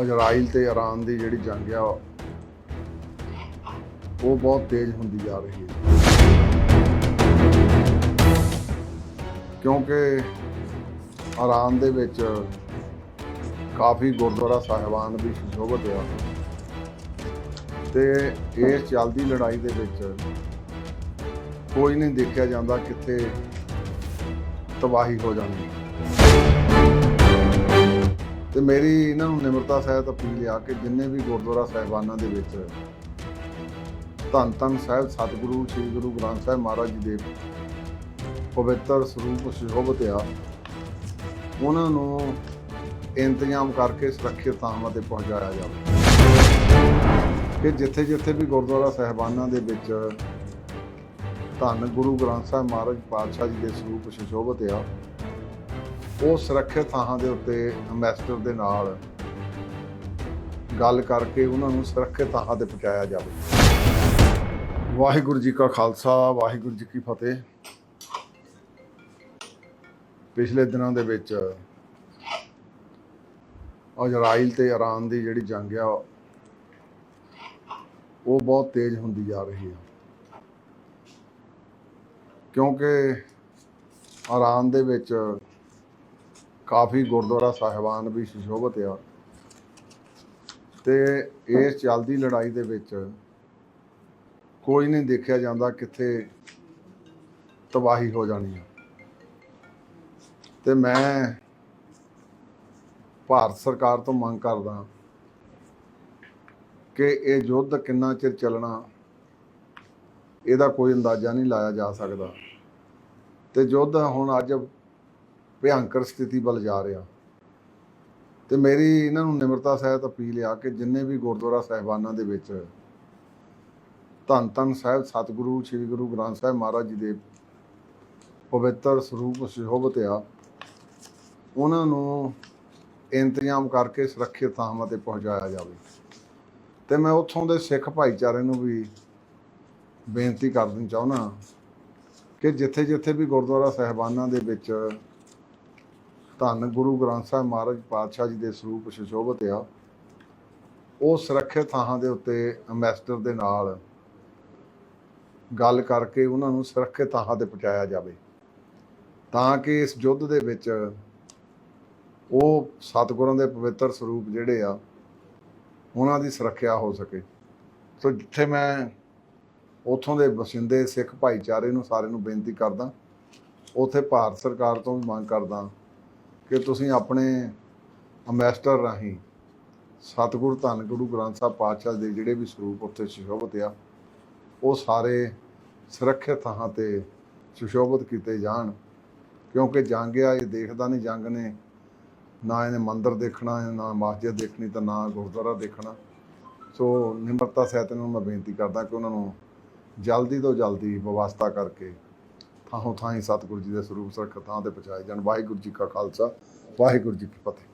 Israel ਤੇ Iran ਦੀ ਜਿਹੜੀ ਜੰਗ ਆ, ਉਹ ਬਹੁਤ ਤੇਜ਼ ਹੁੰਦੀ ਜਾ ਰਹੀ ਹੈ। ਕਿਉਂਕਿ ਇਰਾਨ ਦੇ ਵਿੱਚ ਕਾਫੀ ਗੁਰਦੁਆਰਾ ਸਾਹਿਬਾਨ ਵੀ ਸ਼ੋਭਤ ਆ। ਤੇ ਇਸ ਚੱਲਦੀ ਲੜਾਈ ਦੇ ਵਿੱਚ ਕੋਈ ਨਹੀਂ ਦੇਖਿਆ ਜਾਂਦਾ ਕਿੱਥੇ ਤਬਾਹੀ ਹੋ ਜਾਣੀ। ਤੇ ਮੇਰੀ ਇਹਨਾਂ ਨੂੰ ਨਿਮਰਤਾ ਸਹਿਤ ਅਪੀਲ ਆ ਕਿ ਜਿੰਨੇ ਵੀ ਗੁਰਦੁਆਰਾ ਸਾਹਿਬਾਨਾਂ ਦੇ ਵਿੱਚ ਧੰਨ ਧੰਨ ਸਾਹਿਬ, ਸਤਿਗੁਰੂ, ਸ੍ਰੀ ਗੁਰੂ ਗ੍ਰੰਥ ਸਾਹਿਬ ਮਹਾਰਾਜ ਜੀ ਦੇ ਪਵਿੱਤਰ ਸਰੂਪ ਸ਼ੋਭਤ ਆ, ਉਹਨਾਂ ਨੂੰ ਇੰਤਜ਼ਾਮ ਕਰਕੇ ਸੁਰੱਖਿਅਤ ਥਾਵਾਂ ਤੇ ਪਹੁੰਚਾਇਆ ਜਾਵੇ। ਕਿ ਜਿੱਥੇ ਜਿੱਥੇ ਵੀ ਗੁਰਦੁਆਰਾ ਸਾਹਿਬਾਨਾਂ ਦੇ ਵਿੱਚ ਧੰਨ ਗੁਰੂ ਗ੍ਰੰਥ ਸਾਹਿਬ ਮਹਾਰਾਜ ਪਾਤਸ਼ਾਹ ਜੀ ਦੇ ਸਰੂਪ ਸ਼ੋਭਤ ਆ ਉਹ ਸੁਰੱਖਿਅਤ ਥਾਂ ਦੇ ਉੱਤੇ ਐਮਬੈਸਡਰ ਦੇ ਨਾਲ ਗੱਲ ਕਰਕੇ ਉਹਨਾਂ ਨੂੰ ਸੁਰੱਖਿਅਤ ਥਾਂ ਤੇ ਪਹੁੰਚਾਇਆ ਜਾਵੇ। ਵਾਹਿਗੁਰੂ ਜੀ ਕਾ ਖਾਲਸਾ, ਵਾਹਿਗੁਰੂ ਜੀ ਕੀ ਫਤਿਹ। ਪਿਛਲੇ ਦਿਨਾਂ ਦੇ ਵਿੱਚ ਇਜ਼ਰਾਈਲ ਤੇ ਇਰਾਨ ਦੀ ਜਿਹੜੀ ਜੰਗ ਆ, ਉਹ ਬਹੁਤ ਤੇਜ਼ ਹੁੰਦੀ ਜਾ ਰਹੀ ਹੈ ਕਿਉਂਕਿ ਇਰਾਨ ਦੇ ਵਿੱਚ ਕਾਫੀ ਗੁਰਦੁਆਰਾ ਸਾਹਿਬਾਨ ਵੀ ਸ਼ੋਭਤ ਆ। ਤੇ ਇਸ ਚੱਲਦੀ ਲੜਾਈ ਦੇ ਵਿੱਚ ਕੋਈ ਨਹੀਂ ਦੇਖਿਆ ਜਾਂਦਾ ਕਿੱਥੇ ਤਬਾਹੀ ਹੋ ਜਾਣੀ ਹੈ ਤੇ ਮੈਂ ਭਾਰਤ ਸਰਕਾਰ ਤੋਂ ਮੰਗ ਕਰਦਾ ਕਿ ਇਹ ਯੁੱਧ ਕਿੰਨਾ ਚਿਰ ਚੱਲਣਾ, ਇਹਦਾ ਕੋਈ ਅੰਦਾਜ਼ਾ ਨਹੀਂ ਲਾਇਆ ਜਾ ਸਕਦਾ। ਤੇ ਯੁੱਧ ਹੁਣ ਅੱਜ ਭਿਆੰਕਰ ਸਥਿਤੀ ਵੱਲ ਜਾ ਰਿਹਾ। ਤੇ ਮੇਰੀ ਇਹਨਾਂ ਨੂੰ ਨਿਮਰਤਾ ਸਹਿਤ ਅਪੀਲ ਆ ਕਿ ਜਿੰਨੇ ਵੀ ਗੁਰਦੁਆਰਾ ਸਾਹਿਬਾਨਾਂ ਦੇ ਵਿੱਚ ਧੰਨ ਧੰਨ ਸਾਹਿਬ, ਸਤਿਗੁਰੂ, ਸ੍ਰੀ ਗੁਰੂ ਗ੍ਰੰਥ ਸਾਹਿਬ ਮਹਾਰਾਜ ਜੀ ਦੇ ਪਵਿੱਤਰ ਸਰੂਪ ਸ਼ੋਭਤ ਆ, ਉਹਨਾਂ ਨੂੰ ਇੰਤਜ਼ਾਮ ਕਰਕੇ ਸੁਰੱਖਿਅਤ ਥਾਵਾਂ ਤੇ ਪਹੁੰਚਾਇਆ ਜਾਵੇ। ਤੇ ਮੈਂ ਉੱਥੋਂ ਦੇ ਸਿੱਖ ਭਾਈਚਾਰੇ ਨੂੰ ਵੀ ਬੇਨਤੀ ਕਰਨੀ ਚਾਹੁੰਦਾ ਕਿ ਜਿੱਥੇ ਜਿੱਥੇ ਵੀ ਗੁਰਦੁਆਰਾ ਸਾਹਿਬਾਨਾਂ ਦੇ ਵਿੱਚ ਧੰਨ ਗੁਰੂ ਗ੍ਰੰਥ ਸਾਹਿਬ ਮਹਾਰਾਜ ਪਾਤਸ਼ਾਹ ਜੀ ਦੇ ਸਰੂਪ ਸ਼ੋਭਤ ਆ। ਉਹ ਸੁਰੱਖਿਅਤ ਥਾਂ ਦੇ ਉੱਤੇ ਐਮਬੈਸਡਰ ਦੇ ਨਾਲ ਗੱਲ ਕਰਕੇ ਉਹਨਾਂ ਨੂੰ ਸੁਰੱਖਿਅਤ ਥਾਂ ਤੇ ਪਹੁੰਚਾਇਆ ਜਾਵੇ। ਤਾਂ ਕਿ ਇਸ ਯੁੱਧ ਦੇ ਵਿੱਚ ਉਹ ਸਤਿਗੁਰਾਂ ਦੇ ਪਵਿੱਤਰ ਸਰੂਪ ਜਿਹੜੇ ਆ, ਉਹਨਾਂ ਦੀ ਸੁਰੱਖਿਆ ਹੋ ਸਕੇ। ਸੋ ਜਿੱਥੇ ਮੈਂ ਉਥੋਂ ਦੇ ਵਸਿੰਦੇ ਸਿੱਖ ਭਾਈਚਾਰੇ ਨੂੰ ਸਾਰੇ ਨੂੰ ਬੇਨਤੀ ਕਰਦਾ, ਉਥੇ ਭਾਰਤ ਸਰਕਾਰ ਤੋਂ ਵੀ ਮੰਗ ਕਰਦਾ ਕਿ ਤੁਸੀਂ ਆਪਣੇ ਅੰਬੈਸਡਰ ਰਾਹੀਂ ਸਤਿਗੁਰੂ ਧੰਨ ਗੁਰੂ ਗ੍ਰੰਥ ਸਾਹਿਬ ਪਾਤਸ਼ਾਹ ਦੇ ਜਿਹੜੇ ਵੀ ਸਰੂਪ ਉੱਥੇ ਸੁਸ਼ੋਭਿਤ ਆ, ਉਹ ਸਾਰੇ ਸੁਰੱਖਿਅਤ ਥਾਂ ਤੇ ਸੁਸ਼ੋਭਿਤ ਕੀਤੇ ਜਾਣ, ਕਿਉਂਕਿ ਜੰਗ ਆ, ਇਹ ਦੇਖਦਾ ਨਹੀਂ ਜੰਗ ਨੇ, ਨਾ ਇਹਨੇ ਮੰਦਿਰ ਦੇਖਣਾ, ਨਾ ਮਸਜਿਦ ਦੇਖਣੀ ਤਾਂ ਨਾ ਗੁਰਦੁਆਰਾ ਦੇਖਣਾ। ਸੋ ਨਿਮਰਤਾ ਸਹਿਤ ਨੂੰ ਮੈਂ ਬੇਨਤੀ ਕਰਦਾ ਕਿ ਉਹਨਾਂ ਨੂੰ ਜਲਦੀ ਤੋਂ ਜਲਦੀ ਵਿਵਸਥਾ ਕਰਕੇ ਥਾਂ ਥਾਂ ਹੀ ਸਤਿਗੁਰੂ ਜੀ ਦੇ ਸਰੂਪ ਸੁਰੱਖਿਅਤ ਥਾਂ ਤੇ ਪਹੁੰਚਾਏ ਜਾਣ। ਵਾਹਿਗੁਰੂ ਜੀ ਕਾ ਖਾਲਸਾ, ਵਾਹਿਗੁਰੂ ਜੀ ਕੀ ਫਤਿਹ।